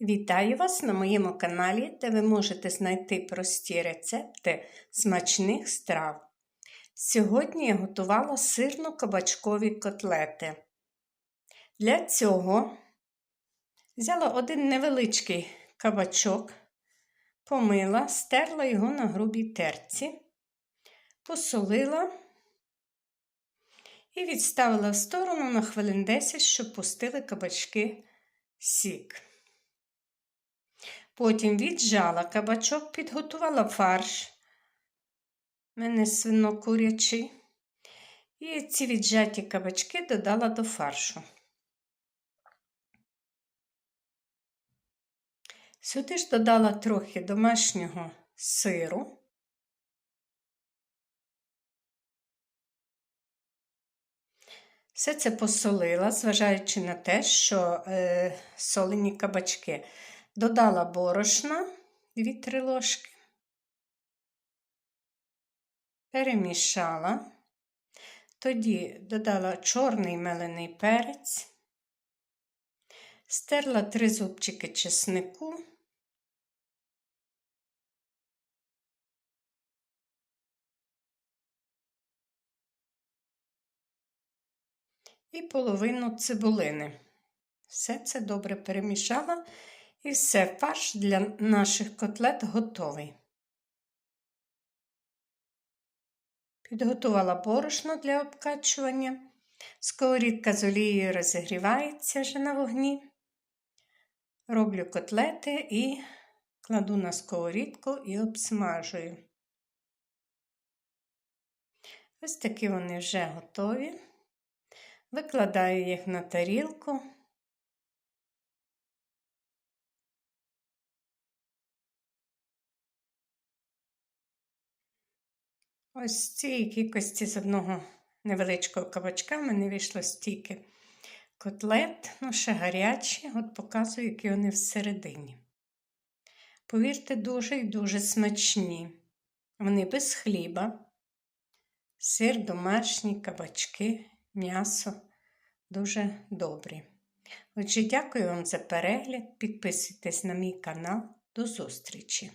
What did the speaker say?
Вітаю вас на моєму каналі, де ви можете знайти прості рецепти смачних страв. Сьогодні я готувала сирно-кабачкові котлети. Для цього взяла один невеличкий кабачок, помила, стерла його на грубій терці, посолила і відставила в сторону на хвилин 10, щоб пустили кабачки сік. Потім віджала кабачок, підготувала фарш. У мене свино-курячий. І ці віджаті кабачки додала до фаршу. Сюди ж додала трохи домашнього сиру. Все це посолила, зважаючи на те, що е, солені кабачки. Додала борошна 2-3 ложки, перемішала, тоді додала чорний мелений перець, стерла 3 зубчики чеснику. І половину цибулини. Все це добре перемішала. І все, фарш для наших котлет готовий. Підготувала борошно для обкачування. Сковорідка з олією розігрівається вже на вогні. Роблю котлети і кладу на сковорідку і обсмажую. Ось такі вони вже готові. Викладаю їх на тарілку. Ось цієї кількості з одного невеличкого кабачка в мене вийшло стільки котлет, ну ще гарячі, от показую, які вони всередині. Повірте, дуже і дуже смачні. Вони без хліба, сир, домашні, кабачки, м'ясо дуже добрі. Отже, дякую вам за перегляд. Підписуйтесь на мій канал. До зустрічі!